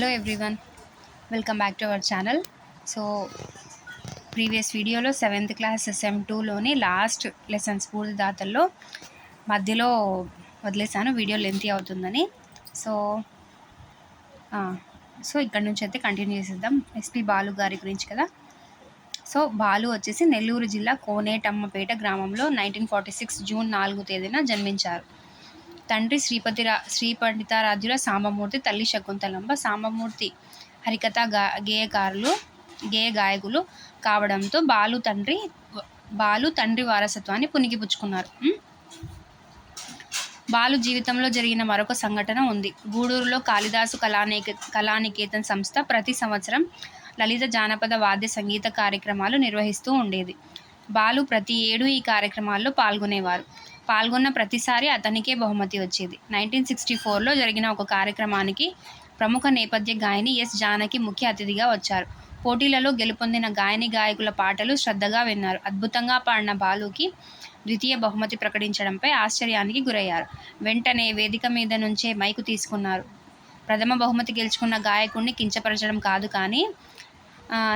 Hello everyone welcome back to our channel so previous వీడియోలో seventh class sem టూలోని last lesson స్ఫూర్తిదాతల్లో మధ్యలో వదిలేసాను వీడియో లెంతీ అవుతుందని. సో సో ఇక్కడ నుంచి అయితే కంటిన్యూ చేసేద్దాం. ఎస్పి బాలు గారి గురించి కదా. సో బాలు వచ్చేసి నెల్లూరు జిల్లా కోనేటమ్మపేట గ్రామంలో నైన్టీన్ ఫార్టీ సిక్స్ జూన్ నాలుగు తేదీన జన్మించారు. తండ్రి శ్రీపతి రా శ్రీ పండితారాధ్యుల సాంబమూర్తి తల్లి శకుంతలంబ సాంబమూర్తి హరికథ గా గేయకారులు గేయ గాయకులు కావడంతో బాలు తండ్రి బాలు తండ్రి వారసత్వాన్ని పుణికిపుచ్చుకున్నారు. బాలు జీవితంలో జరిగిన మరొక సంఘటన ఉంది. గూడూరులో కాళిదాసు కళానికే కళానికేతన్ సంస్థ ప్రతి సంవత్సరం లలిత జానపద వాద్య సంగీత కార్యక్రమాలు నిర్వహిస్తూ ఉండేది. బాలు ప్రతి ఏడు ఈ కార్యక్రమాల్లో పాల్గొనేవారు. పాల్గొన్న ప్రతిసారి అతనికే బహుమతి వచ్చేది. నైన్టీన్ సిక్స్టీ ఫోర్లో జరిగిన ఒక కార్యక్రమానికి ప్రముఖ నేపథ్య గాయని ఎస్ జానకి ముఖ్య అతిథిగా వచ్చారు. పోటీలలో గెలుపొందిన గాయని గాయకుల పాటలు శ్రద్ధగా విన్నారు. అద్భుతంగా పాడిన బాలుకి ద్వితీయ బహుమతి ప్రకటించడంపై ఆశ్చర్యానికి గురయ్యారు. వెంటనే వేదిక మీద నుంచే మైకు తీసుకున్నారు. ప్రథమ బహుమతి గెలుచుకున్న గాయకుడిని కించపరచడం కాదు కానీ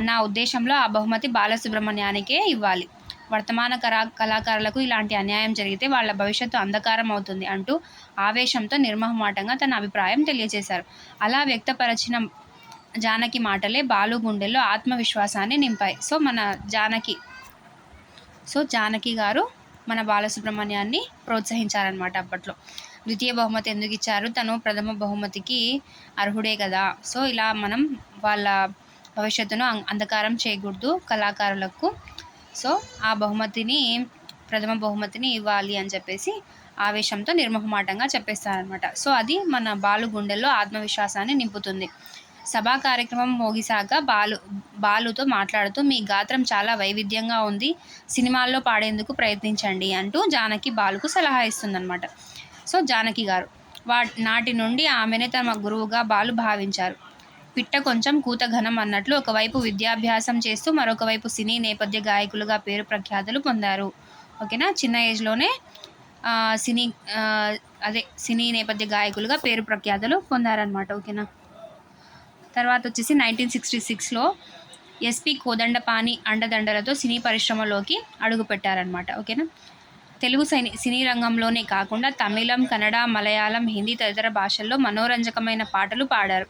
నా ఉద్దేశంలో ఆ బహుమతి బాలసుబ్రహ్మణ్యానికే ఇవ్వాలి. వర్తమాన కళా కళాకారులకు ఇలాంటి అన్యాయం జరిగితే వాళ్ళ భవిష్యత్తు అంధకారం అవుతుంది అంటూ ఆవేశంతో నిర్మహమాటంగా తన అభిప్రాయం తెలియజేశారు. అలా వ్యక్తపరచిన జానకి మాటలే బాలు గుండెల్లో ఆత్మవిశ్వాసాన్ని నింపాయి. సో మన జానకి సో జానకి గారు మన బాలసుబ్రహ్మణ్యాన్ని ప్రోత్సహించారనమాట అప్పట్లో. ద్వితీయ బహుమతి ఎందుకు ఇచ్చారు? తను ప్రథమ బహుమతికి అర్హుడే కదా. సో ఇలా మనం వాళ్ళ భవిష్యత్తును అంధకారం చేయకూడదు కళాకారులకు. సో ఆ బహుమతిని ప్రథమ బహుమతిని ఇవ్వాలి అని చెప్పేసి ఆవేశంతో నిర్మహమాటంగా చెప్పేస్తారనమాట సో అది మన బాలు గుండెల్లో ఆత్మవిశ్వాసాన్ని నింపుతుంది. సభా కార్యక్రమం మోగిసాక బాలు బాలుతో మాట్లాడుతూ మీ గాత్రం చాలా వైవిధ్యంగా ఉంది. సినిమాల్లో పాడేందుకు ప్రయత్నించండి అంటూ జానకి బాలుకు సలహా ఇస్తుందన్నమాట. సో జానకి గారు వా నాటి నుండి ఆమెనే తమ గురువుగా బాలు భావించారు. పిట్ట కొంచెం కూత ఘనం అన్నట్లు ఒకవైపు విద్యాభ్యాసం చేస్తూ మరొక వైపు సినీ నేపథ్య గాయకులుగా పేరు ప్రఖ్యాతులు పొందారు. ఓకేనా? చిన్న ఏజ్లోనే సినీ అదే సినీ నేపథ్య గాయకులుగా పేరు ప్రఖ్యాతులు పొందారనమాట ఓకేనా? తర్వాత వచ్చేసి నైన్టీన్ సిక్స్టీ సిక్స్లో ఎస్పి కోదండపాణి అండదండలతో సినీ పరిశ్రమలోకి అడుగుపెట్టారనమాట ఓకేనా? తెలుగు సినీ సినీ రంగంలోనే కాకుండా తమిళం కన్నడ మలయాళం హిందీ తదితర భాషల్లో మనోరంజకమైన పాటలు పాడారు.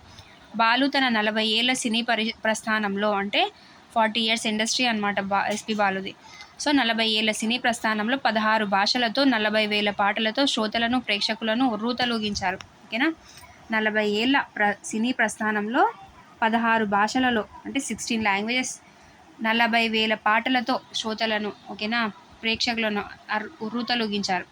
బాలు తన నలభై ఏళ్ళ సినీ పరి ప్రస్థానంలో అంటే ఫార్టీ ఇయర్స్ ఇండస్ట్రీ అనమాట బా ఎస్పి బాలుది. సో నలభై ఏళ్ళ సినీ ప్రస్థానంలో పదహారు భాషలతో నలభై వేల పాటలతో శ్రోతలను ప్రేక్షకులను ఉర్రూతలూగించారు. ఓకేనా? నలభై ఏళ్ళ ప్ర సినీ ప్రస్థానంలో పదహారు భాషలలో అంటే సిక్స్టీన్ లాంగ్వేజెస్ నలభై వేల పాటలతో శ్రోతలను ఓకేనా? ప్రేక్షకులను అర్- ఉర్రూతలూగించారు.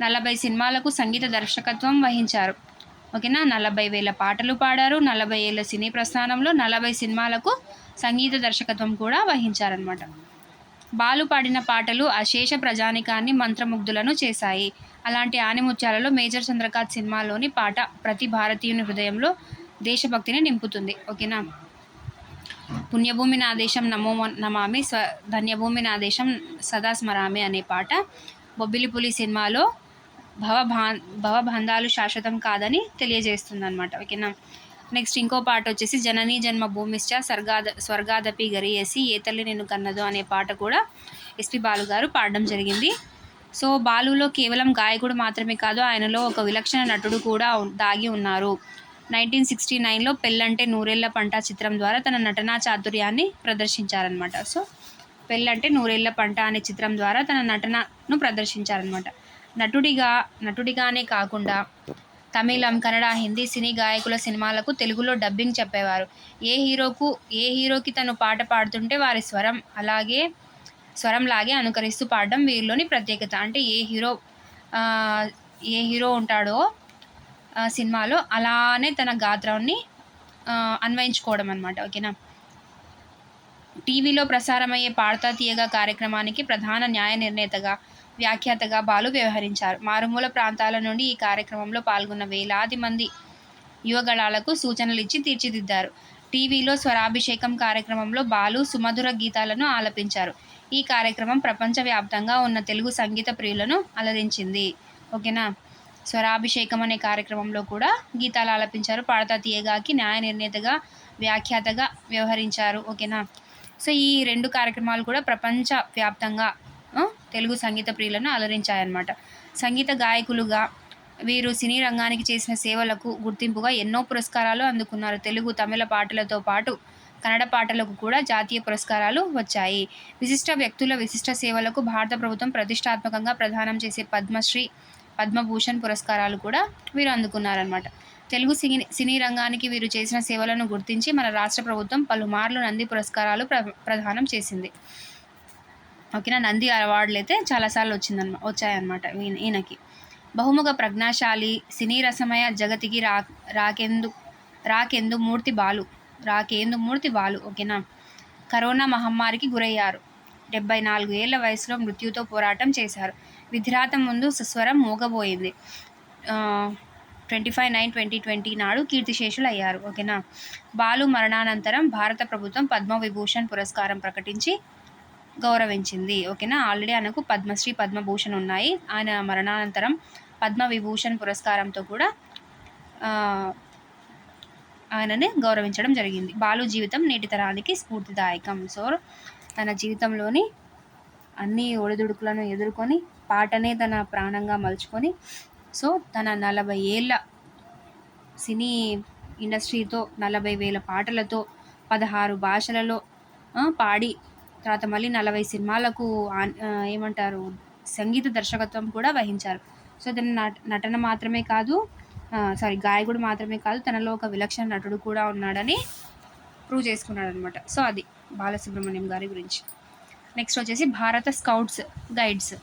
నలభై సినిమాలకు సంగీత దర్శకత్వం వహించారు. ఓకేనా? నలభై వేల పాటలు పాడారు. నలభై ఏళ్ళ సినీ ప్రస్థానంలో నలభై సినిమాలకు సంగీత దర్శకత్వం కూడా వహించారనమాట బాలు పాడిన పాటలు అశేష ప్రజానికాన్ని మంత్రముగ్ధులను చేశాయి. అలాంటి ఆనిముత్యాలలో మేజర్ చంద్రకాంత్ సినిమాలోని పాట ప్రతి భారతీయుని హృదయంలో దేశభక్తిని నింపుతుంది. ఓకేనా? పుణ్యభూమి నా దేశం నమో నమామి స్వ ధన్యభూమి నా దేశం సదా స్మరామి అనే పాట బొబ్బిలిపులి సినిమాలో భవభా భవబంధాలు శాశ్వతం కాదని తెలియజేస్తుంది అనమాట ఓకేనా నెక్స్ట్ ఇంకో పాట వచ్చేసి జననీ జన్మ భూమిశ్చ స్వర్గాద స్వర్గాదపి గరియేసి ఏ తల్లి నిన్ను కన్నదో అనే పాట కూడా ఎస్పి బాలు గారు పాడడం జరిగింది. సో బాలులో కేవలం గాయకుడు మాత్రమే కాదు ఆయనలో ఒక విలక్షణ నటుడు కూడా దాగి ఉన్నారు. నైన్టీన్ సిక్స్టీ నైన్లో పెళ్ళంటే నూరేళ్ళ పంట చిత్రం ద్వారా తన నటనా చాతుర్యాన్ని ప్రదర్శించారనమాట సో పెళ్ళంటే నూరేళ్ళ పంట అనే చిత్రం ద్వారా తన నటనను ప్రదర్శించారనమాట నటుడిగా నటుడిగానే కాకుండా తమిళం కన్నడ హిందీ సినీ గాయకుల సినిమాలకు తెలుగులో డబ్బింగ్ చెప్పేవారు. ఏ హీరోకు ఏ హీరోకి తను పాట పాడుతుంటే వారి స్వరం అలాగే స్వరంలాగే అనుకరిస్తూ పాడడం వీరిలోని ప్రత్యేకత. అంటే ఏ హీరో ఏ హీరో ఉంటాడో సినిమాలో అలానే తన గాత్రాన్ని అన్వయించుకోవడం అనమాట ఓకేనా? టీవీలో ప్రసారమయ్యే పాడతా తీయగా కార్యక్రమానికి ప్రధాన న్యాయ నిర్ణేతగా వ్యాఖ్యాతగా బాలు వ్యవహరించారు. మారుమూల ప్రాంతాల నుండి ఈ కార్యక్రమంలో పాల్గొన్న వేలాది మంది యువగళాలకు సూచనలు ఇచ్చి తీర్చిదిద్దారు. టీవీలో స్వరాభిషేకం కార్యక్రమంలో బాలు సుమధుర గీతాలను ఆలపించారు. ఈ కార్యక్రమం ప్రపంచవ్యాప్తంగా ఉన్న తెలుగు సంగీత ప్రియులను అలరించింది. ఓకేనా? స్వరాభిషేకం అనే కార్యక్రమంలో కూడా గీతాలు ఆలపించారు. పాడతా తీయగాకి న్యాయ నిర్ణేతగా వ్యాఖ్యాతగా వ్యవహరించారు. ఓకేనా? సో ఈ రెండు కార్యక్రమాలు కూడా ప్రపంచ వ్యాప్తంగా తెలుగు సంగీత ప్రియులను అలరించాయన్నమాట. సంగీత గాయకులుగా వీరు సినీ రంగానికి చేసిన సేవలకు గుర్తింపుగా ఎన్నో పురస్కారాలు అందుకున్నారు. తెలుగు తమిళ పాటలతో పాటు కన్నడ పాటలకు కూడా జాతీయ పురస్కారాలు వచ్చాయి. విశిష్ట వ్యక్తుల విశిష్ట సేవలకు భారత ప్రభుత్వం ప్రతిష్టాత్మకంగా ప్రదానం చేసే పద్మశ్రీ పద్మభూషణ్ పురస్కారాలు కూడా వీరు అందుకున్నారనమాట తెలుగు సినీ సినీ రంగానికి వీరు చేసిన సేవలను గుర్తించి మన రాష్ట్ర ప్రభుత్వం పలుమార్లు నంది పురస్కారాలు ప్ర ప్రదానం చేసింది. ఓకేనా? నంది అవార్డులు అయితే చాలాసార్లు వచ్చిందనమా వచ్చాయన్నమాట ఈయన ఈయనకి. బహుముఖ ప్రజ్ఞాశాలి సినీ రసమయ జగతికి రా రాకెందు రాకెందు మూర్తి బాలు రాకేందు మూర్తి బాలు ఓకేనా? కరోనా మహమ్మారికి గురయ్యారు. డెబ్బై నాలుగు ఏళ్ళ వయసులో మృత్యుతో పోరాటం చేశారు. విధిరాతం ముందు సుస్వరం మూగబోయింది. Twenty five nine twenty twenty నాడు కీర్తిశేషులు అయ్యారు ఓకేనా? బాలు మరణానంతరం భారత ప్రభుత్వం పద్మవిభూషణ్ పురస్కారం ప్రకటించి గౌరవించింది. ఓకేనా? ఆల్రెడీ ఆయనకు పద్మశ్రీ పద్మభూషణ్ ఉన్నాయి. ఆయన మరణానంతరం పద్మ విభూషణ్ పురస్కారంతో కూడా ఆయనని గౌరవించడం జరిగింది. బాలు జీవితం నేటి తరానికి స్ఫూర్తిదాయకం. సో తన జీవితంలోని అన్ని ఒడిదుడుకులను ఎదుర్కొని పాటనే తన ప్రాణంగా మలుచుకొని సో తన నలభై ఏళ్ళ సినీ ఇండస్ట్రీతో నలభై వేల పాటలతో పదహారు భాషలలో పాడి తర్వాత మళ్ళీ నలభై సినిమాలకు ఏమంటారు సంగీత దర్శకత్వం కూడా వహించారు. సో తన నట- నటన మాత్రమే కాదు సారీ గాయకుడు మాత్రమే కాదు తనలో ఒక విలక్షణ నటుడు కూడా ఉన్నాడని ప్రూవ్ చేసుకున్నాడు అనమాట సో అది బాలసుబ్రహ్మణ్యం గారి గురించి. నెక్స్ట్ వచ్చేసి భారత స్కౌట్స్ గైడ్స్.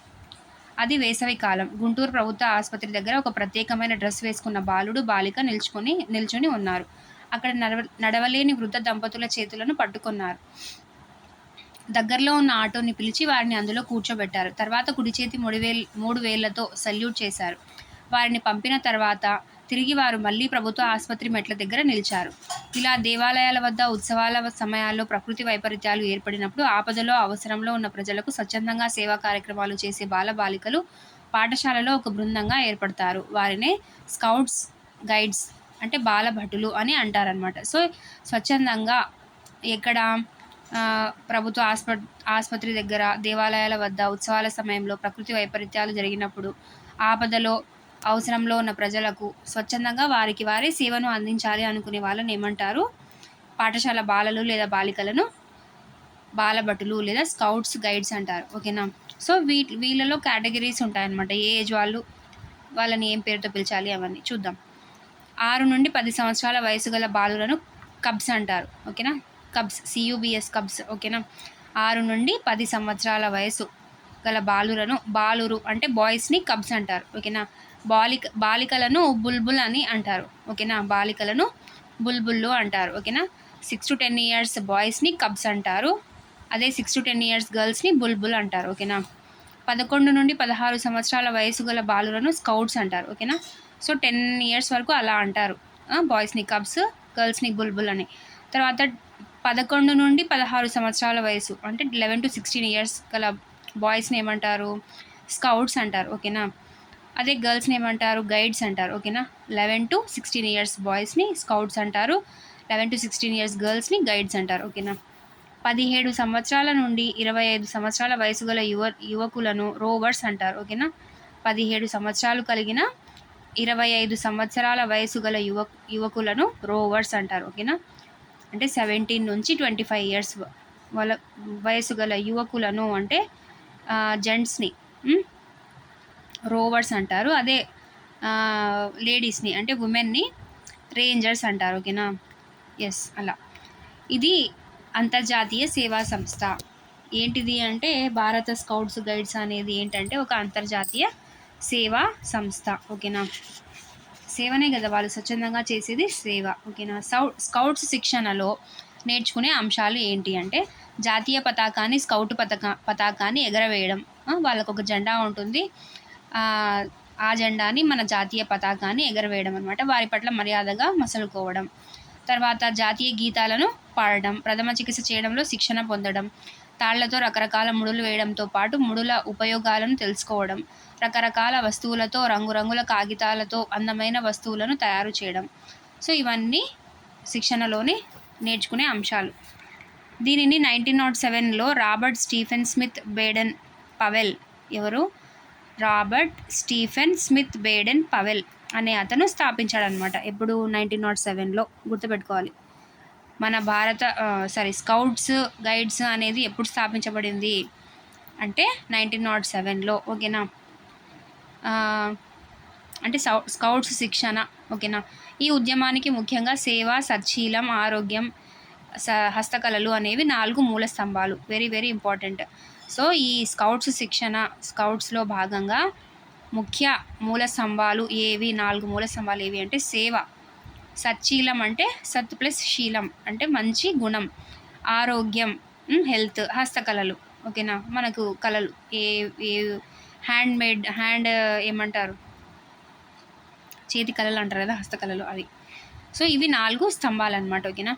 అది వేసవి కాలం. గుంటూరు ప్రభుత్వ ఆసుపత్రి దగ్గర ఒక ప్రత్యేకమైన డ్రెస్ వేసుకున్న బాలుడు బాలిక నిల్చుకొని నిల్చుని ఉన్నారు. అక్కడ నడవ నడవలేని వృద్ధ దంపతుల చేతులను పట్టుకున్నారు. దగ్గరలో ఉన్న ఆటోని పిలిచి వారిని అందులో కూర్చోబెట్టారు. తర్వాత కుడి చేతి మూడు వేలు మూడు వేళ్ళతో సల్యూట్ చేశారు. వారిని పంపిన తర్వాత తిరిగి వారు మళ్ళీ ప్రభుత్వ ఆసుపత్రి మెట్ల దగ్గర నిలిచారు. ఇలా దేవాలయాల వద్ద ఉత్సవాల సమయాల్లో ప్రకృతి వైపరీత్యాలు ఏర్పడినప్పుడు ఆపదలో అవసరంలో ఉన్న ప్రజలకు స్వచ్ఛందంగా సేవా కార్యక్రమాలు చేసే బాలబాలికలు పాఠశాలలో ఒక బృందంగా ఏర్పడతారు. వారినే స్కౌట్స్ గైడ్స్ అంటే బాలభటులు అని అంటారనమాట సో స్వచ్ఛందంగా ఎక్కడ ప్రభుత్వ ఆస్ప ఆసుపత్రి దగ్గర దేవాలయాల వద్ద ఉత్సవాల సమయంలో ప్రకృతి వైపరీత్యాలు జరిగినప్పుడు ఆపదలో అవసరంలో ఉన్న ప్రజలకు స్వచ్ఛందంగా వారికి వారే సేవను అందించాలి అనుకునే వాళ్ళని ఏమంటారు? పాఠశాల బాలలు లేదా బాలికలను బాలభటులు లేదా స్కౌట్స్ గైడ్స్ అంటారు. ఓకేనా? సో వీ వీళ్ళలో కేటగిరీస్ ఉంటాయన్నమాట. ఏ ఏజ్ వాళ్ళు వాళ్ళని ఏం పేరుతో పిలిచాలి అవన్నీ చూద్దాం. ఆరు నుండి పది సంవత్సరాల వయసు గల బాలులను కబ్స్ అంటారు. ఓకేనా? కబ్స్ సియుబిఎస్ కబ్స్ ఓకేనా? ఆరు నుండి పది సంవత్సరాల వయసు గల బాలులను బాలురు అంటే బాయ్స్ని కబ్స్ అంటారు ఓకేనా? బాలిక బాలికలను బుల్బుల్ అని అంటారు ఓకేనా? బాలికలను బుల్బుల్లు అంటారు ఓకేనా? సిక్స్ టు టెన్ ఇయర్స్ బాయ్స్ని కబ్స్ అంటారు అదే సిక్స్ టు టెన్ ఇయర్స్ గర్ల్స్ని బుల్బుల్ అంటారు ఓకేనా? పదకొండు నుండి పదహారు సంవత్సరాల వయసు గల బాలులను స్కౌట్స్ అంటారు ఓకేనా? సో టెన్ ఇయర్స్ వరకు అలా అంటారు బాయ్స్ని కబ్స్ గర్ల్స్ని బుల్బుల్ అని. తర్వాత పదకొండు నుండి పదహారు సంవత్సరాల వయసు. అంటే లెవెన్ టు సిక్స్టీన్ ఇయర్స్ గల బాయ్స్ని ఏమంటారు స్కౌట్స్ అంటారు. ఓకేనా? అదే గర్ల్స్ని ఏమంటారు గైడ్స్ అంటారు. ఓకేనా? లెవెన్ టు సిక్స్టీన్ ఇయర్స్ బాయ్స్ని స్కౌట్స్ అంటారు. లెవెన్ టు సిక్స్టీన్ ఇయర్స్ గర్ల్స్ని గైడ్స్ అంటారు. ఓకేనా? పదిహేడు సంవత్సరాల నుండి ఇరవై ఐదు సంవత్సరాల వయసు గల యువ యువకులను రోవర్స్ అంటారు. ఓకేనా? పదిహేడు సంవత్సరాలు కలిగిన ఇరవై ఐదు సంవత్సరాల వయసు గల యువ యువకులను రోవర్స్ అంటారు. ఓకేనా? అంటే సెవెంటీన్ నుంచి ట్వంటీ ఫైవ్ ఇయర్స్ వాళ్ళ వయసు గల యువకులను అంటే జెంట్స్ని రోవర్స్ అంటారు. అదే లేడీస్ని అంటే ఉమెన్ని రేంజర్స్ అంటారు ఓకేనా? ఎస్ అలా. ఇది అంతర్జాతీయ సేవా సంస్థ. ఏంటిది అంటే భారత స్కౌట్స్ గైడ్స్ అనేది ఏంటంటే ఒక అంతర్జాతీయ సేవా సంస్థ ఓకేనా? సేవనే కదా వాళ్ళు స్వచ్ఛందంగా చేసేది? సేవ. ఓకేనా? సౌ స్కౌట్స్ శిక్షణలో నేర్చుకునే అంశాలు ఏంటి అంటే జాతీయ పతాకాన్ని స్కౌట్ పతాక పతాకాన్ని ఎగరవేయడం. వాళ్ళకు ఒక జెండా ఉంటుంది. ఆ, ఆ జెండాని మన జాతీయ పతాకాన్ని ఎగరవేయడం అనమాట వారి పట్ల మర్యాదగా మసలుకోవడం. తర్వాత జాతీయ గీతాలను పాడడం. ప్రథమ చికిత్స చేయడంలో శిక్షణ పొందడం. తాళ్ళతో రకరకాల ముడులు వేయడంతో పాటు ముడుల ఉపయోగాలను తెలుసుకోవడం. రకరకాల వస్తువులతో రంగురంగుల కాగితాలతో అందమైన వస్తువులను తయారు చేయడం. సో ఇవన్నీ శిక్షణలోని నేర్చుకునే అంశాలు. దీనిని నైన్టీన్ నాట్ సెవెన్లో Robert Stephen Smith Baden Powell ఎవరు? Robert Stephen Smith Baden Powell అనే అతను స్థాపించాడనమాట ఎప్పుడు? నైన్టీన్ నాట్ సెవెన్లో. గుర్తుపెట్టుకోవాలి. మన భారత సారీ స్కౌట్స్ గైడ్స్ అనేది ఎప్పుడు స్థాపించబడింది? అంటే నైన్టీన్ నాట్ సెవెన్లో. ఓకేనా? అంటే సౌ స్కౌట్స్ శిక్షణ ఓకేనా? ఈ ఉద్యమానికి ముఖ్యంగా సేవ సచ్చీలం ఆరోగ్యం స హస్తకళలు అనేవి నాలుగు మూల స్తంభాలు. వెరీ వెరీ ఇంపార్టెంట్ సో ఈ స్కౌట్స్ శిక్షణ స్కౌట్స్లో భాగంగా ముఖ్య మూల స్తంభాలు ఏవి? నాలుగు మూల స్తంభాలు ఏవి అంటే సేవ. సచ్చీలం అంటే సత్ ప్లస్ శీలం అంటే మంచి గుణం. ఆరోగ్యం హెల్త్ హస్తకళలు ఓకేనా? మనకు కళలు ఏ ఏ హ్యాండ్ మేడ్ హ్యాండ్ ఏమంటారు? చేతి కళలు అంటారు కదా హస్తకళలు అవి. సో ఇవి నాలుగు స్తంభాలు అనమాట ఓకేనా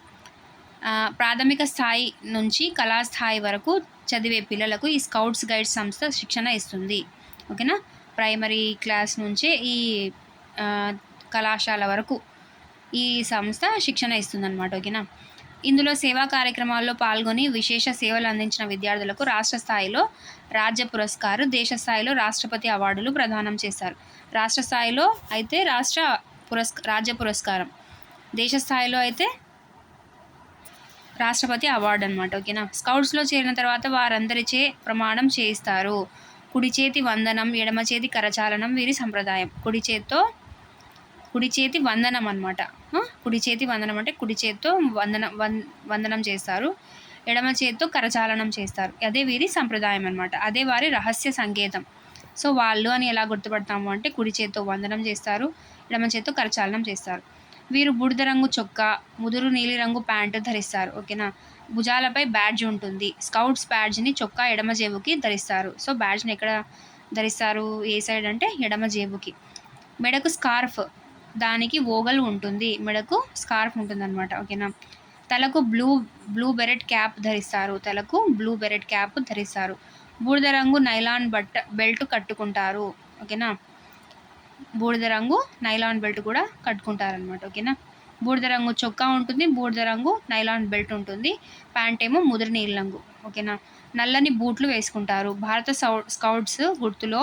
ప్రాథమిక స్థాయి నుంచి కళాస్థాయి వరకు చదివే పిల్లలకు ఈ స్కౌట్స్ గైడ్స్ సంస్థ శిక్షణ ఇస్తుంది ఓకేనా? ప్రైమరీ క్లాస్ నుంచే ఈ కళాశాల వరకు ఈ సంస్థ శిక్షణ ఇస్తుందన్నమాట ఓకేనా? ఇందులో సేవా కార్యక్రమాల్లో పాల్గొని విశేష సేవలు అందించిన విద్యార్థులకు రాష్ట్ర స్థాయిలో రాజ్య పురస్కారు దేశ స్థాయిలో రాష్ట్రపతి అవార్డులు ప్రదానం చేస్తారు రాష్ట్ర స్థాయిలో అయితే రాష్ట్ర పురస్క రాజ్య పురస్కారం. దేశ స్థాయిలో అయితే రాష్ట్రపతి అవార్డు అనమాట ఓకేనా? స్కౌట్స్లో చేరిన తర్వాత వారందరిచే ప్రమాణం చేయిస్తారు. కుడి చేతి వందనం ఎడమ చేతి కరచాలనం వీరి సంప్రదాయం. కుడి చేత్తో కుడి చేతి వందనం అనమాట కుడి చేతి వందనం అంటే కుడి చేత్తో వందన వందనం చేస్తారు. ఎడమ చేత్తో కరచాలనం చేస్తారు. అదే వీరి సంప్రదాయం అనమాట అదే వారి రహస్య సంకేతం. సో వాళ్ళు అని ఎలా గుర్తుపడతాము అంటే కుడి చేత్తో వందనం చేస్తారు ఎడమ చేత్తో కరచాలనం చేస్తారు. వీరు బూడిద రంగు చొక్కా ముదురు నీలిరంగు ప్యాంటు ధరిస్తారు. ఓకేనా? భుజాలపై బ్యాడ్జ్ ఉంటుంది. స్కౌట్స్ బ్యాడ్జ్ని చొక్కా ఎడమ జేబుకి ధరిస్తారు. సో బ్యాడ్జ్ని ఎక్కడ ధరిస్తారు? ఏ సైడ్ అంటే ఎడమ జేబుకి. మెడకు స్కార్ఫ్. దానికి ఓగల్ ఉంటుంది మెడకు స్కార్ఫ్ ఉంటుందన్నమాట ఓకేనా? తలకు బ్లూ బ్లూ బెరెట్ క్యాప్ ధరిస్తారు తలకు బ్లూ బెరెట్ క్యాప్ ధరిస్తారు. బూడిద రంగు నైలాన్ బట్ట బెల్ట్ కట్టుకుంటారు ఓకేనా? బూడిద రంగు నైలాన్ బెల్ట్ కూడా కట్టుకుంటారనమాట ఓకేనా? బూడిద రంగు చొక్కా ఉంటుంది బూడిద రంగు నైలాన్ బెల్ట్ ఉంటుంది ప్యాంట్ ఏమో ముదిరి నీళ్ళ రంగు ఓకేనా? నల్లని బూట్లు వేసుకుంటారు. భారత సౌ స్కౌట్స్ గుర్తులో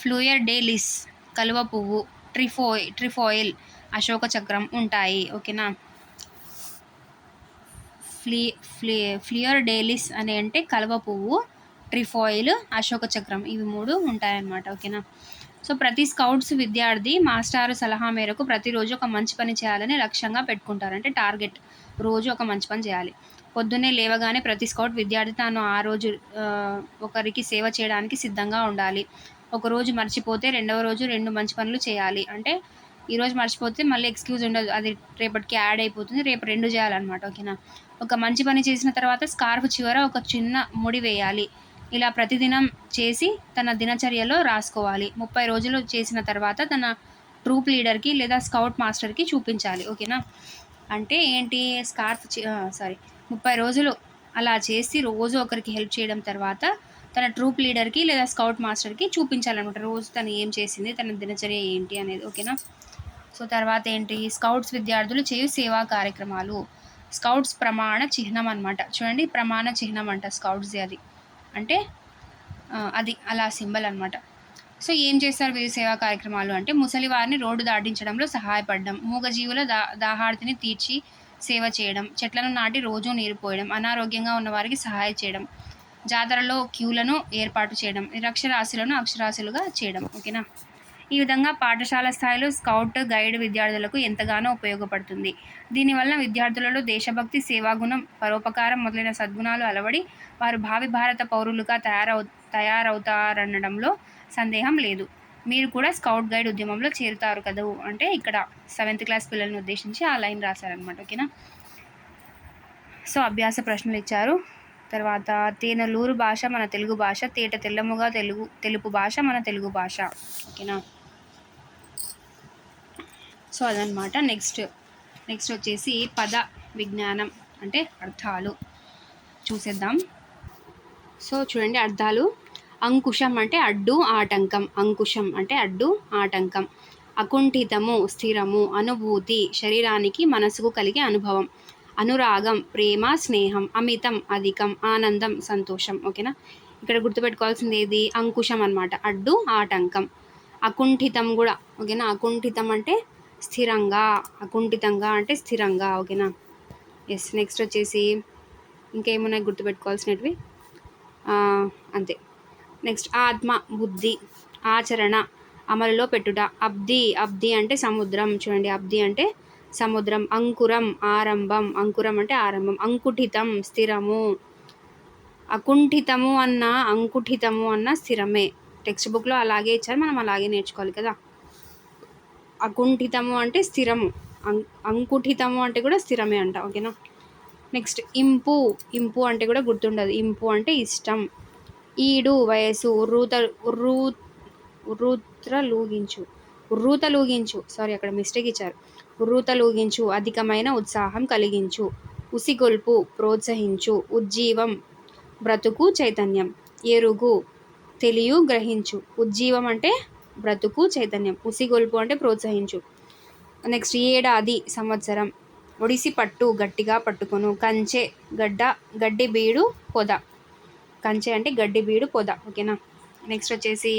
ఫ్లూయర్ డేలిస్ కలువ పువ్వు ట్రిఫోయ్ ట్రిఫోయిల్ అశోక చక్రం ఉంటాయి. ఓకేనా? ఫ్లీ ఫ్లీ ఫ్లియర్ డేలిస్ అని అంటే కలువ పువ్వు ట్రిఫాయిల్ అశోక చక్రం ఇవి మూడు ఉంటాయన్నమాట. ఓకేనా? సో ప్రతి స్కౌట్స్ విద్యార్థి మాస్టారు సలహా మేరకు ప్రతిరోజు ఒక మంచి పని చేయాలని లక్ష్యంగా పెట్టుకుంటారు. అంటే టార్గెట్ రోజు ఒక మంచి పని చేయాలి. పొద్దున్నే లేవగానే ప్రతి స్కౌట్ విద్యార్థి తాను ఆ రోజు ఒకరికి సేవ చేయడానికి సిద్ధంగా ఉండాలి. ఒక రోజు మర్చిపోతే రెండవ రోజు రెండు మంచి పనులు చేయాలి. అంటే ఈ రోజు మర్చిపోతే మళ్ళీ ఎక్స్క్యూజ్ ఉండదు. అది రేపటికి యాడ్ అయిపోతుంది. రేపు రెండు చేయాలన్నమాట. ఓకేనా? ఒక మంచి పని చేసిన తర్వాత స్కార్ఫ్ చివర ఒక చిన్న ముడి వేయాలి. ఇలా ప్రతిదినం చేసి తన దినచర్యలో రాసుకోవాలి. ముప్పై రోజులు చేసిన తర్వాత తన ట్రూప్ లీడర్కి లేదా స్కౌట్ మాస్టర్కి చూపించాలి. ఓకేనా? అంటే ఏంటి? స్కార్ఫ్ సారీ ముప్పై రోజులు అలా చేసి రోజు ఒకరికి హెల్ప్ చేయడం తర్వాత తన ట్రూప్ లీడర్కి లేదా స్కౌట్ మాస్టర్కి చూపించాలన్నమాట. రోజు తను ఏం చేసింది తన దినచర్య ఏంటి అనేది ఓకేనా సో తర్వాత ఏంటి? స్కౌట్స్ విద్యార్థులు చేయు సేవా కార్యక్రమాలు. స్కౌట్స్ ప్రమాణ చిహ్నం అనమాట చూడండి ప్రమాణ చిహ్నం అంట స్కౌట్స్ది అది. అంటే అది అలా సింబల్ అనమాట సో ఏం చేస్తారు వీరి సేవా కార్యక్రమాలు అంటే ముసలి వారిని రోడ్డు దాటించడంలో సహాయపడడం మూగజీవుల దా దాహార్తిని తీర్చి సేవ చేయడం చెట్లను నాటి రోజు నీరు పోయడం అనారోగ్యంగా ఉన్న వారికి సహాయం చేయడం జాతరలో క్యూలను ఏర్పాటు చేయడం నిరక్షరాశులను అక్షరాస్యులుగా చేయడం ఓకేనా? ఈ విధంగా పాఠశాల స్థాయిలో స్కౌట్ గైడ్ విద్యార్థులకు ఎంతగానో ఉపయోగపడుతుంది. దీనివల్ల విద్యార్థులలో దేశభక్తి సేవాగుణం పరోపకారం మొదలైన సద్గుణాలు అలవడి వారు భావి భారత పౌరులుగా తయారవు తయారవుతారనడంలో సందేహం లేదు. మీరు కూడా స్కౌట్ గైడ్ ఉద్యమంలో చేరుతారు కదా? అంటే ఇక్కడ సెవెంత్ క్లాస్ పిల్లల్ని ఉద్దేశించి ఆ లైన్ రాశారనమాట ఓకేనా? సో అభ్యాస ప్రశ్నలు ఇచ్చారు. తర్వాత తేనెలూరు భాష మన తెలుగు భాష తేట తెల్లముగా తెలుగు తెలుపు భాష మన తెలుగు భాష. ఓకేనా? సో అదనమాట నెక్స్ట్ నెక్స్ట్ వచ్చేసి పద విజ్ఞానం అంటే అర్థాలు. చూసేద్దాం. సో చూడండి అర్థాలు. అంకుశం అంటే అడ్డు ఆటంకం. అంకుశం అంటే అడ్డు ఆటంకం. అకుంఠితము స్థిరము అనుభూతి శరీరానికి మనసుకు కలిగే అనుభవం. అనురాగం ప్రేమ స్నేహం అమితం అధికం ఆనందం సంతోషం ఓకేనా? ఇక్కడ గుర్తుపెట్టుకోవాల్సింది ఏది? అంకుశం అనమాట అడ్డు ఆటంకం. అకుంఠితం కూడా ఓకేనా? అకుంఠితం అంటే స్థిరంగా అకుంఠితంగా అంటే స్థిరంగా ఓకేనా? ఎస్ నెక్స్ట్ వచ్చేసి ఇంకేమున్నాయి గుర్తుపెట్టుకోవాల్సినవి అంతే. నెక్స్ట్ ఆత్మ బుద్ధి ఆచరణ అమలులో పెట్టుట. అబ్ది అబ్ది అంటే సముద్రం. చూడండి అబ్ది అంటే సముద్రం అంకురం ఆరంభం. అంకురం అంటే ఆరంభం. అంకుఠితం స్థిరము. అకుంఠితము అన్న అంకుఠితము అన్న స్థిరమే. టెక్స్ట్ బుక్లో అలాగే ఇచ్చారు. మనం అలాగే నేర్చుకోవాలి కదా. అకుంఠితము అంటే స్థిరము. అం అంకుఠితము అంటే కూడా స్థిరమే అంట. ఓకేనా? నెక్స్ట్ ఇంపు. ఇంపు అంటే కూడా గుర్తుండదు. ఇంపు అంటే ఇష్టం. ఈడు వయసు. ఉర్రూత ఉర్రూ ఉర్రూత్ర లూగించు. ఉర్రూత లూగించు. సారీ అక్కడ మిస్టేక్ ఇచ్చారు. ఉర్రూత అధికమైన ఉత్సాహం కలిగించు. ఉసిగొల్పు ప్రోత్సహించు. ఉజ్జీవం బ్రతుకు చైతన్యం. ఎరుగు తెలియు గ్రహించు. ఉజ్జీవం అంటే బ్రతుకు చైతన్యం. ఉసిగొల్పు అంటే ప్రోత్సహించు. నెక్స్ట్ ఏడాది సంవత్సరం. ఒడిసి పట్టు గట్టిగా పట్టుకొను. కంచె గడ్డ గడ్డి బీడు పొద. కంచె అంటే గడ్డి బీడు పొద. ఓకేనా? నెక్స్ట్ వచ్చేసి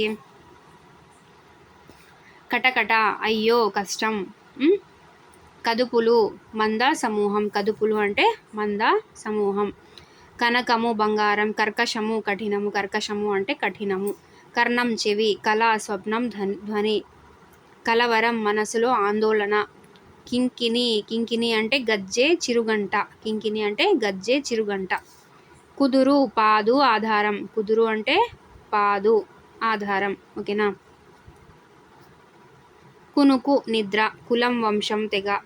కటకట. అయ్యో కష్టం. కదుపులు మంద సమూహం. కదుపులు అంటే మంద సమూహం. కనకము బంగారం కర్కశము కఠినము. కర్కశము అంటే కఠినము. కర్ణం చెవి. కళ స్వప్నం ధ్వని. కలవరం మనసులో ఆందోళన. కింకిని కింకిని అంటే గజ్జే చిరుగంట. కింకిని అంటే గజ్జే చిరుగంట. కుదురు పాదు ఆధారం. కుదురు అంటే పాదు ఆధారం. ఓకేనా? కునుకు నిద్ర. కులం వంశం తెగ.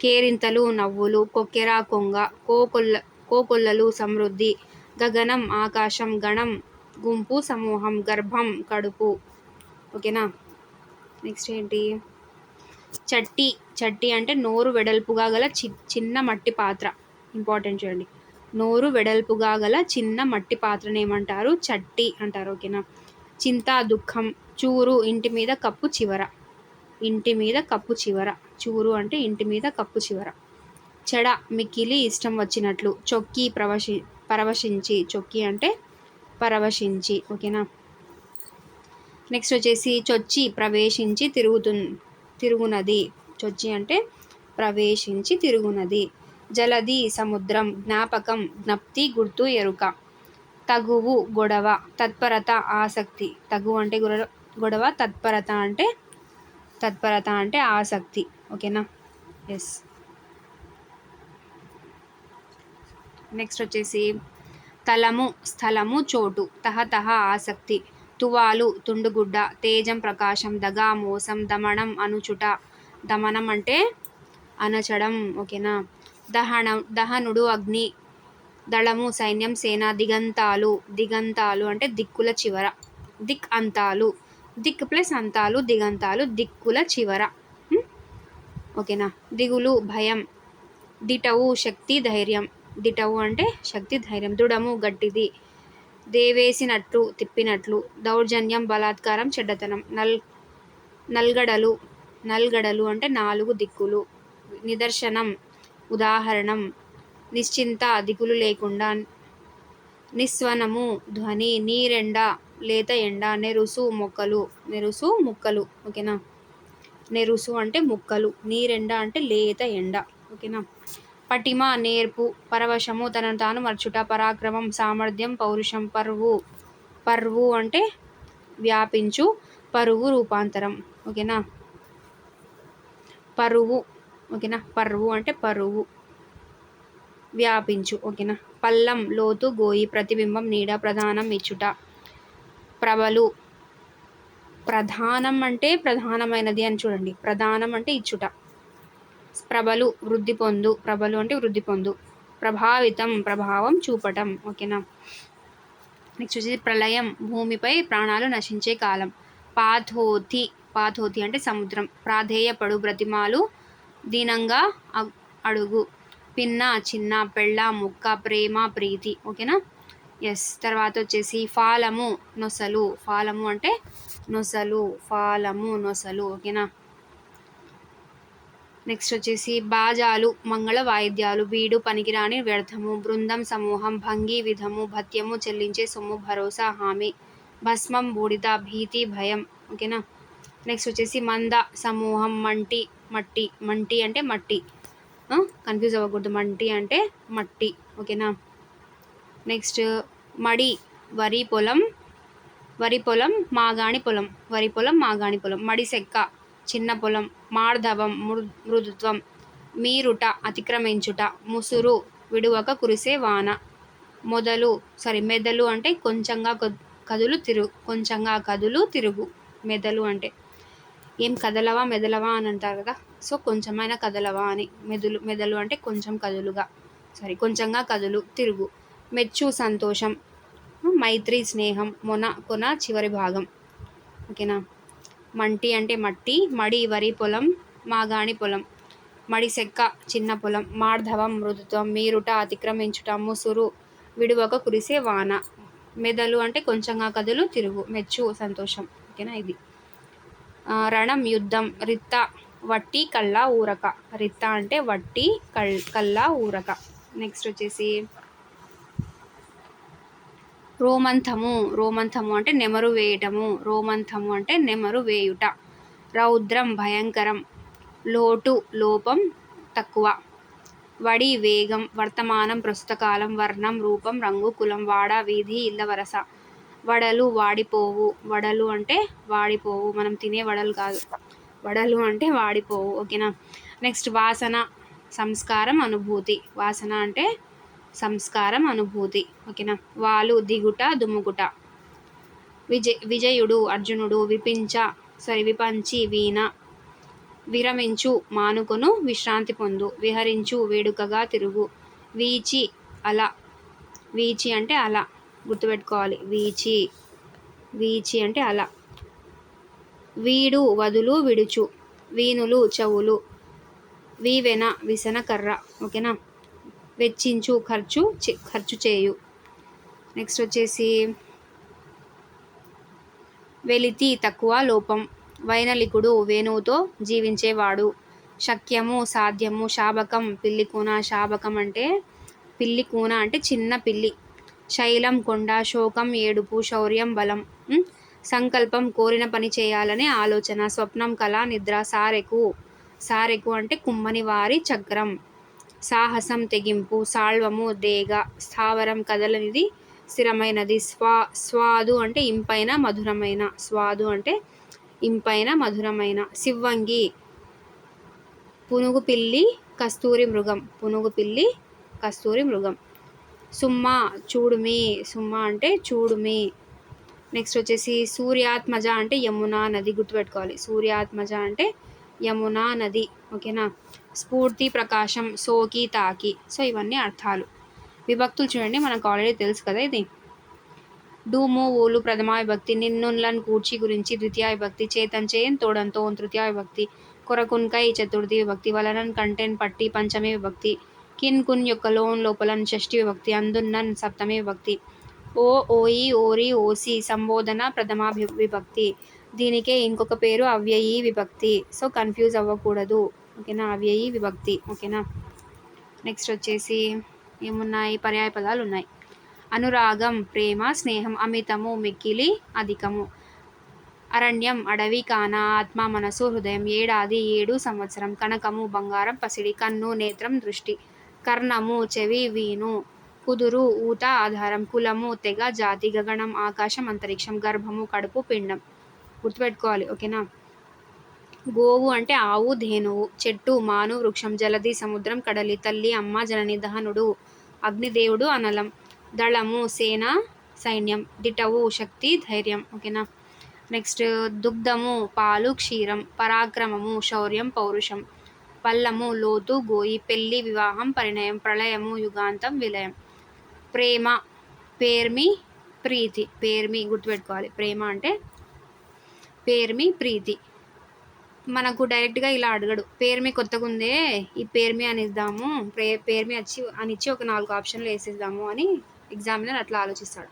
కేరింతలు నవ్వులు కొక్కెర కొంగ కోకొల్ల కోకొల్లలు సమృద్ధి గగనం ఆకాశం గణం గుంపు సమూహం గర్భం కడుపు. ఓకేనా? నెక్స్ట్ ఏంటి? చట్టి. చట్టి అంటే నోరు వెడల్పుగా గల చి చిన్న మట్టి పాత్ర. ఇంపార్టెంట్ చూడండి. నోరు వెడల్పుగా గల చిన్న మట్టి పాత్రను ఏమంటారు? చట్టి అంటారు. ఓకేనా? చింత దుఃఖం చూరు ఇంటి మీద కప్పు చివర. ఇంటి మీద కప్పు చివర. చూరు అంటే ఇంటి మీద కప్పు చివర. చెడ మిక్కిలి ఇష్టం వచ్చినట్లు. చొక్కి ప్రవశి పరవశించి. చొక్కి అంటే పరవశించి. ఓకేనా? నెక్స్ట్ వచ్చేసి చొచ్చి ప్రవేశించి తిరుగుతు తిరుగునది. చొచ్చి అంటే ప్రవేశించి తిరుగునది. జలది సముద్రం జ్ఞాపకం జ్ఞప్తి గుర్తు ఎరుక. తగువు గొడవ తత్పరత ఆసక్తి. తగువు అంటే గొడవ తత్పరత అంటే తత్పరత అంటే ఆసక్తి. ఓకేనా? ఎస్ నెక్స్ట్ వచ్చేసి తలము స్థలము చోటు. తహతహ ఆసక్తి. తువాలు తుండుగుడ్డ తేజం ప్రకాశం దగా మోసం దమనం అనుచుట. దమనం అంటే అనచడం. ఓకేనా? దహనం దహనుడు అగ్ని. దళము సైన్యం సేన దిగంతాలు. దిగంతాలు అంటే దిక్కుల చివర. దిక్ అంతాలు దిక్ ప్లస్ అంతాలు దిగంతాలు దిక్కుల చివర. ఓకేనా? దిగులు భయం. దిటవు శక్తి ధైర్యం. దిటవు అంటే శక్తి ధైర్యం. దృఢము గట్టిది. దేవేసినట్లు తిప్పినట్లు. దౌర్జన్యం బలాత్కారం చెడ్డతనం. నల్ నల్గడలు. నల్గడలు అంటే నాలుగు దిక్కులు. నిదర్శనం ఉదాహరణం. నిశ్చింత దిగులు లేకుండా. నిస్వనము ధ్వని నీరెండ. లేత ఎండ నెరుసు మొక్కలు నెరుసు ముక్కలు ఓకేనా? నెరుసు అంటే ముక్కలు నీరెండ అంటే లేత ఎండ ఓకేనా? పటిమ నేర్పు పరవశము తనను తాను మర్చుట పరాక్రమం సామర్థ్యం పౌరుషం పరువు పరువు అంటే వ్యాపించు పరువు రూపాంతరం ఓకేనా? పరువు ఓకేనా? పరువు అంటే పరువు వ్యాపించు ఓకేనా? పల్లం లోతు గోయి ప్రతిబింబం నీడ ప్రధానం ఇచ్చుట ప్రభలు ప్రధానం అంటే ప్రధానమైనది అని చూడండి. ప్రధానం అంటే ఇచ్చుట. ప్రభలు వృద్ధి పొందు. ప్రభలు అంటే వృద్ధి పొందు. ప్రభావితం ప్రభావం చూపటం. ఓకేనా? నెక్స్ట్ వచ్చేసి ప్రళయం భూమిపై ప్రాణాలు నశించే కాలం. పాథోతి పాథోతి అంటే సముద్రం. ప్రాధేయపడు బ్రతిమాలు దీనంగా అడుగు. పిన్న చిన్న పెళ్ళ ముక్క ప్రేమ ప్రీతి. ఓకేనా? ఎస్ తర్వాత వచ్చేసి ఫాలము నొసలు. ఫాలము అంటే నొసలు ఫాలము నొసలు ఓకేనా? నెక్స్ట్ వచ్చేసి బాజాలు మంగళ వాయిద్యాలు బీడు పనికిరాని వ్యర్థము బృందం సమూహం భంగి విధము భత్యము చెల్లించే సొమ్ము భరోసా హామీ భస్మం బూడిద భీతి భయం ఓకేనా? నెక్స్ట్ వచ్చేసి మంద సమూహం మంటి మట్టి. మంటి అంటే మట్టి. కన్ఫ్యూజ్ అవ్వకూడదు. మంటి అంటే మట్టి ఓకేనా? నెక్స్ట్ మడి వరి పొలం వరి పొలం మాగాణి పొలం వరి పొలం మాగాణి పొలం మడి సెక్క చిన్న పొలం మార్ధవం మృదుత్వం మీరుట అతిక్రమించుట ముసురు విడువక కురిసే వాన మొదలు సారీ మెదలు అంటే కొంచెంగా కదులు తిరుగు కొంచెంగా కదులు తిరుగు మెదలు అంటే. ఏం కదలవా మెదలవా అని అంటారు కదా సో కొంచెమైనా కదలవా అని మెదులు మెదలు అంటే కొంచెం కదులుగా సారీ కొంచెంగా కదులు తిరుగు. మెచ్చు సంతోషం మైత్రి స్నేహం మొన కొన చివరి భాగం. ఓకేనా? మంటి అంటే మట్టి మడి వరి పొలం మాగాణి పొలం. మడి సెక్క చిన్న పొలం. మార్ధవం మృదుత్వం మీరుట అతిక్రమించుట ముసురు విడువక కురిసే వాన. మెదలు అంటే కొంచెంగా కదులు తిరుగు మెచ్చు సంతోషం. ఓకేనా? ఇది. రణం యుద్ధం రిత్త వట్టి కళ్ళ ఊరక. రిత్త అంటే వట్టి కల్ కళ్ళ ఊరక. నెక్స్ట్ వచ్చేసి రోమంతము రోమంతము అంటే నెమరు వేయటము రోమంతము అంటే నెమరు వేయుట. రౌద్రం భయంకరం లోటు లోపం తక్కువ. వడి వేగం వర్తమానం ప్రస్తుతకాలం వర్ణం రూపం రంగు కులం వాడ వీధి ఇళ్ళ వరస. వడలు వాడిపోవు. వడలు అంటే వాడిపోవు. మనం తినే వడలు కాదు. వడలు అంటే వాడిపోవు. ఓకేనా? నెక్స్ట్ వాసన సంస్కారం అనుభూతి. వాసన అంటే సంస్కారం అనుభూతి. ఓకేనా? వాలు దిగుట దుమ్ముగుట. విజయ్ విజయుడు అర్జునుడు విపించ సారీ విపంచి వీణ. విరమించు మానుకొను విశ్రాంతి పొందు. విహరించు వేడుకగా తిరుగు. వీచి అల. వీచి అంటే అలా. గుర్తుపెట్టుకోవాలి. వీచి వీచి అంటే అలా. వీడు వదులు విడుచు. వీణులు చెవులు. వీవెన విసన కర్ర. ఓకేనా? వెచ్చించు ఖర్చు ఖర్చు చేయు. నెక్స్ట్ వచ్చేసి వెలితి తక్కువ లోపం. వైనలికుడు వేణువుతో జీవించేవాడు. శక్యము సాధ్యము శాబకం పిల్లి కూన శాబకం అంటే పిల్లి కూన అంటే చిన్న పిల్లి. శైలం కొండ శోకం ఏడుపు శౌర్యం బలం. సంకల్పం కోరిన పని చేయాలనే ఆలోచన. స్వప్నం కళ నిద్ర సారెకు. సారెకు అంటే కుమ్మని వారి చక్రం. సాహసం తెగింపు సాళ్వము దేగ స్థావరం కదలనిది స్థిరమైనది. స్వా స్వాదు అంటే ఇంపైన మధురమైన. స్వాదు అంటే ఇంపైన మధురమైన. సివ్వంగి పునుగు పిల్లి కస్తూరి మృగం. పునుగు పిల్లి కస్తూరి మృగం. సుమ్మ చూడుమి. సుమ్మ అంటే చూడుమి. నెక్స్ట్ వచ్చేసి సూర్యాత్మజ అంటే యమునా నది గుర్తుపెట్టుకోవాలి. సూర్యాత్మజ అంటే యమునా నది. ఓకేనా? స్ఫూర్తి ప్రకాశం సోకి తాకి. సో ఇవన్నీ అర్థాలు. విభక్తులు చూడండి మనకు ఆల్రెడీ తెలుసు కదా ఇది. డూము ఊలు ప్రథమ విభక్తి నిన్నున్లను కూర్చి గురించి ద్వితీయ విభక్తి చేతన్ చేయన్ తోడంతో తృతీయ విభక్తి కొరకున్కై చతుర్థి విభక్తి వలనన్ కంటెన్ పట్టి పంచమి విభక్తి కిన్ కున్ యొక్క లోన్ లోపలన్ షష్ఠి విభక్తి అందున్నన్ సప్తమి విభక్తి ఓ ఓయి ఓరి ఓసి సంబోధన ప్రథమ విభక్తి. దీనికే ఇంకొక పేరు అవ్యయీ విభక్తి. సో కన్ఫ్యూజ్ అవ్వకూడదు. ఓకేనా? అవ్యయి విభక్తి. ఓకేనా? నెక్స్ట్ వచ్చేసి ఏమున్నాయి? పర్యాయ పదాలు ఉన్నాయి. అనురాగం ప్రేమ స్నేహం అమితము మిక్కిలి అధికము. అరణ్యం అడవి కాన ఆత్మ మనసు హృదయం ఏడాది ఏడు సంవత్సరం కనకము బంగారం పసిడి కన్ను నేత్రం దృష్టి. కర్ణము చెవి వీణు. కుదురు ఊత ఆధారం కులము తెగ జాతి గగనం ఆకాశం అంతరిక్షం గర్భము కడుపు పిండం. గుర్తుపెట్టుకోవాలి. ఓకేనా? గోవు అంటే ఆవు ధేనువు చెట్టు మాను వృక్షం జలది సముద్రం కడలి తల్లి అమ్మ జనని దహనుడు అగ్నిదేవుడు అనలం దళము సేన సైన్యం దిటవు శక్తి ధైర్యం ఓకేనా? నెక్స్ట్ దుగ్ధము పాలు క్షీరం పరాక్రమము శౌర్యం పౌరుషం పల్లము లోతు గోయి పెళ్ళి వివాహం పరిణయం ప్రళయము యుగాంతం విలయం. ప్రేమ పేర్మి ప్రీతి. పేర్మి గుర్తుపెట్టుకోవాలి. ప్రేమ అంటే పేర్మి ప్రీతి. మనకు డైరెక్ట్గా ఇలా అడగడు. పేరు మీ కొత్తగా ఉందే ఈ పేరు మీ అని ఇద్దాము పే పేరు మీ వచ్చి అని ఇచ్చి ఒక నాలుగు ఆప్షన్లు వేసేద్దాము అని ఎగ్జామినర్ అట్లా ఆలోచిస్తాడు.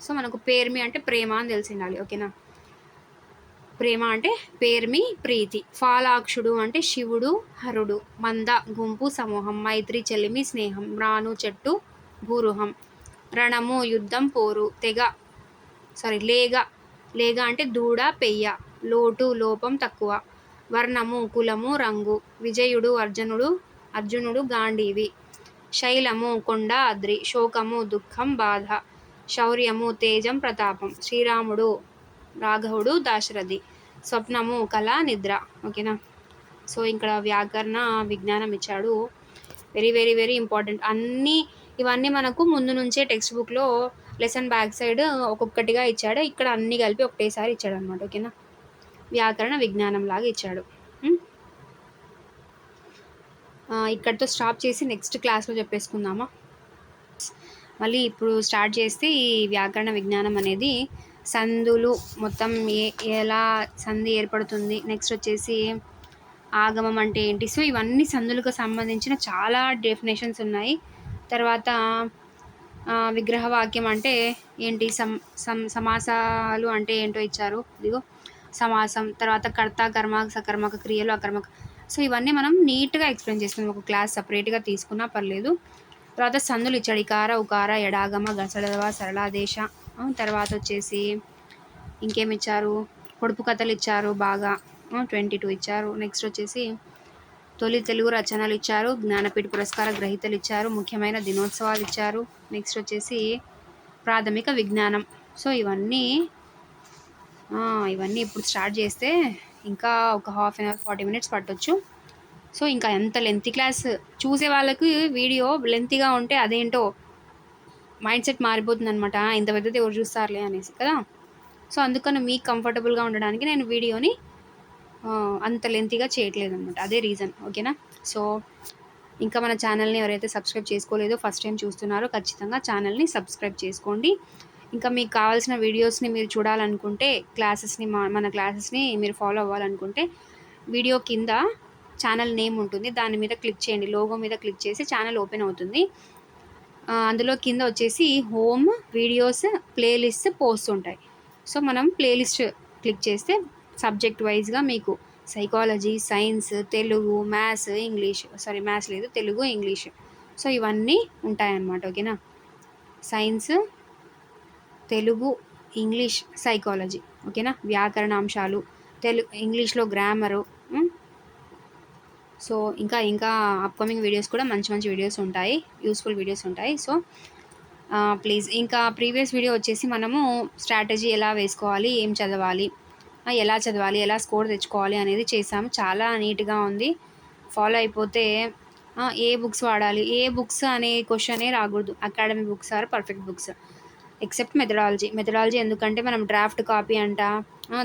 సో మనకు పేరు మీ అంటే ప్రేమ అని తెలిసి ఉండాలి ఓకేనా? ప్రేమ అంటే పేర్మి ప్రీతి. ఫాలాక్షుడు అంటే శివుడు హరుడు మంద గుంపు సమూహం మైత్రి చెలిమి స్నేహం రాను చెట్టు భూరుహం రణము యుద్ధం పోరు తెగ సారీ లేగ. లేగ అంటే దూడ పెయ్య. లోటు లోపం తక్కువ. వర్ణము కులము రంగు. విజయుడు అర్జునుడు అర్జునుడు గాంధీవి. శైలము కొండ అద్రి. శోకము దుఃఖం బాధ. శౌర్యము తేజం ప్రతాపం. శ్రీరాముడు రాఘవుడు దాశరథి. స్వప్నము కళ నిద్ర. ఓకేనా? సో ఇక్కడ వ్యాకరణ విజ్ఞానం ఇచ్చాడు. Very very very important. అన్నీ ఇవన్నీ మనకు ముందు నుంచే టెక్స్ట్ బుక్లో లెసన్ బ్యాక్ సైడ్ ఒక్కొక్కటిగా ఇచ్చాడు. ఇక్కడ అన్నీ కలిపి ఒకటేసారి ఇచ్చాడు అనమాట ఓకేనా? వ్యాకరణ విజ్ఞానం లాగా ఇచ్చాడు ఇక్కడితో స్టాప్ చేసి నెక్స్ట్ క్లాస్లో చెప్పేసుకుందామా? మళ్ళీ ఇప్పుడు స్టార్ట్ చేస్తే ఈ వ్యాకరణ విజ్ఞానం అనేది సందులు మొత్తం ఏ ఎలా సంధి ఏర్పడుతుంది నెక్స్ట్ వచ్చేసి ఆగమం అంటే ఏంటి? సో ఇవన్నీ సందులకు సంబంధించిన చాలా డెఫినేషన్స్ ఉన్నాయి. తర్వాత విగ్రహవాక్యం అంటే ఏంటి? సం సమాసాలు అంటే ఏంటో ఇచ్చారు. ఇదిగో. సమాసం తర్వాత కర్త కర్మ సకర్మక క్రియలు అకర్మక. సో ఇవన్నీ మనం నీట్గా ఎక్స్ప్లెయిన్ చేస్తున్నాం. ఒక క్లాస్ సపరేట్గా తీసుకున్నా పర్లేదు. తర్వాత సందులు ఇచ్చాడు. ఇకార ఉకార ఎడాగమ గసడవ సరళాదేశ. తర్వాత వచ్చేసి ఇంకేమి ఇచ్చారు పొడుపు కథలు ఇచ్చారు బాగా. ట్వంటీ టూ ఇచ్చారు. నెక్స్ట్ వచ్చేసి తొలి తెలుగు రచనలు ఇచ్చారు. జ్ఞానపీఠ పురస్కార గ్రహీతలు ఇచ్చారు. ముఖ్యమైన దినోత్సవాలు ఇచ్చారు. నెక్స్ట్ వచ్చేసి ప్రాథమిక విజ్ఞానం. సో ఇవన్నీ ఇవన్నీ ఇప్పుడు స్టార్ట్ చేస్తే ఇంకా ఒక half an hour forty minutes పట్టొచ్చు. సో ఇంకా ఎంత లెంత్ క్లాస్ చూసే వాళ్ళకి వీడియో లెంతీగా ఉంటే అదేంటో మైండ్ సెట్ మారిపోతుంది అనమాట ఇంత పెద్దది ఎవరు చూస్తారులే అనేసి కదా? సో అందుకని మీకు కంఫర్టబుల్గా ఉండడానికి నేను వీడియోని అంత లెంతీగా చేయట్లేదు అనమాట అదే రీజన్ ఓకేనా? సో ఇంకా మన ఛానల్ని ఎవరైతే సబ్స్క్రైబ్ చేసుకోలేదో ఫస్ట్ టైం చూస్తున్నారో ఖచ్చితంగా ఛానల్ని సబ్స్క్రైబ్ చేసుకోండి. ఇంకా మీకు కావాల్సిన వీడియోస్ని మీరు చూడాలనుకుంటే క్లాసెస్ని మన క్లాసెస్ని మీరు ఫాలో అవ్వాలనుకుంటే వీడియో కింద ఛానల్ నేమ్ ఉంటుంది. దాని మీద క్లిక్ చేయండి. లోగో మీద క్లిక్ చేసి ఛానల్ ఓపెన్ అవుతుంది. అందులో కింద వచ్చేసి హోమ్ వీడియోస్ ప్లేలిస్ట్ పోస్ట్ ఉంటాయి. సో మనం ప్లేలిస్ట్ క్లిక్ చేస్తే సబ్జెక్ట్ వైజ్గా మీకు psychology science Telugu maths English sorry maths లేదు తెలుగు ఇంగ్లీష్. సో ఇవన్నీ ఉంటాయన్నమాట ఓకేనా? సైన్స్ తెలుగు ఇంగ్లీష్ సైకాలజీ ఓకేనా? వ్యాకరణ అంశాలు తెలుగు ఇంగ్లీష్లో గ్రామరు సో ఇంకా ఇంకా అప్కమింగ్ వీడియోస్ కూడా మంచి మంచి వీడియోస్ ఉంటాయి. యూస్ఫుల్ వీడియోస్ ఉంటాయి. సో ప్లీజ్ ఇంకా ప్రీవియస్ వీడియో వచ్చేసి మనము స్ట్రాటజీ ఎలా వేసుకోవాలి ఏం చదవాలి ఎలా చదవాలి ఎలా స్కోర్ తెచ్చుకోవాలి అనేది చేసాము. చాలా నీట్గా ఉంది. ఫాలో అయిపోతే ఏ బుక్స్ వాడాలి? ఏ బుక్స్ అనే క్వశ్చనే రాకూడదు. Academy books are perfect books except methodology methodology ఎందుకంటే మనం డ్రాఫ్ట్ కాపీ అంట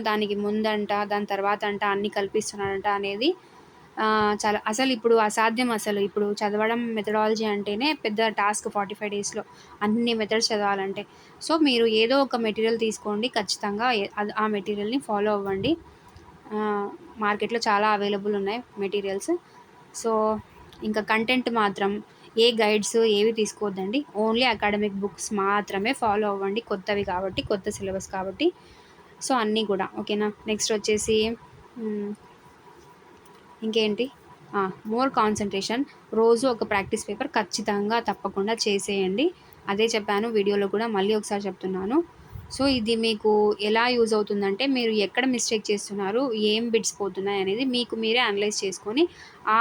దానికి ముందంట దాని తర్వాత అంట అన్నీ కల్పిస్తున్నాడంట అనేది చాలా అసలు ఇప్పుడు అసాధ్యం అసలు. ఇప్పుడు చదవడం మెథడాలజీ అంటేనే పెద్ద టాస్క్ ఫార్టీ ఫైవ్ డేస్లో అన్ని మెథడ్స్ చదవాలంటే. సో మీరు ఏదో ఒక మెటీరియల్ తీసుకోండి ఖచ్చితంగా ఆ మెటీరియల్ని ఫాలో అవ్వండి. మార్కెట్లో చాలా అవైలబుల్ ఉన్నాయి మెటీరియల్స్ సో ఇంకా కంటెంట్ మాత్రం ఏ గైడ్స్ ఏవి తీసుకోవద్దండి. ఓన్లీ అకాడమిక్ బుక్స్ మాత్రమే ఫాలో అవ్వండి. కొత్తవి కాబట్టి కొత్త సిలబస్ కాబట్టి. సో అన్నీ కూడా. ఓకేనా? నెక్స్ట్ వచ్చేసి ఇంకేంటి? More concentration. రోజు ఒక ప్రాక్టీస్ పేపర్ ఖచ్చితంగా తప్పకుండా చేసేయండి. అదే చెప్పాను వీడియోలో కూడా మళ్ళీ ఒకసారి చెప్తున్నాను. సో ఇది మీకు ఎలా యూజ్ అవుతుందంటే మీరు ఎక్కడ మిస్టేక్ చేస్తున్నారు ఏం బిడ్స్ పోతున్నాయి అనేది మీకు మీరే అనలైజ్ చేసుకొని ఆ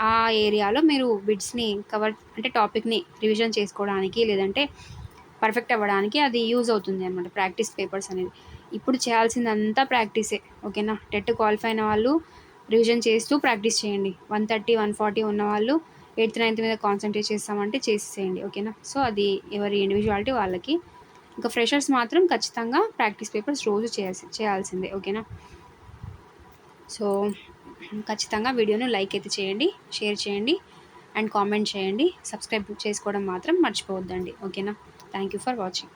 ఆ ఏరియాలో మీరు బిడ్స్ని కవర్ అంటే టాపిక్ని రివిజన్ చేసుకోవడానికి లేదంటే పర్ఫెక్ట్ అవ్వడానికి అది యూజ్ అవుతుంది అనమాట ప్రాక్టీస్ పేపర్స్ అనేది. ఇప్పుడు చేయాల్సిందంతా ప్రాక్టీసే. ఓకేనా? టెట్ క్వాలిఫై అయిన వాళ్ళు రివిజన్ చేస్తూ ప్రాక్టీస్ చేయండి. వన్ థర్టీ వన్ ఫార్టీ ఉన్న వాళ్ళు ఎయిత్ నైన్త్ మీద కాన్సన్ట్రేట్ చేస్తామంటే చేసేసేయండి ఓకేనా? సో అది ఎవరి ఇండివిజువాలిటీ వాళ్ళకి. ఇంకా ఫ్రెషర్స్ మాత్రం ఖచ్చితంగా ప్రాక్టీస్ పేపర్స్ రోజు చేయాల్సి చేయాల్సిందే. ఓకేనా? సో ఖచ్చితంగా వీడియోను లైక్ అయితే చేయండి షేర్ చేయండి అండ్ కామెంట్ చేయండి. సబ్స్క్రైబ్ చేసుకోవడం మాత్రం మర్చిపోవద్దండి. ఓకేనా? Thank you for watching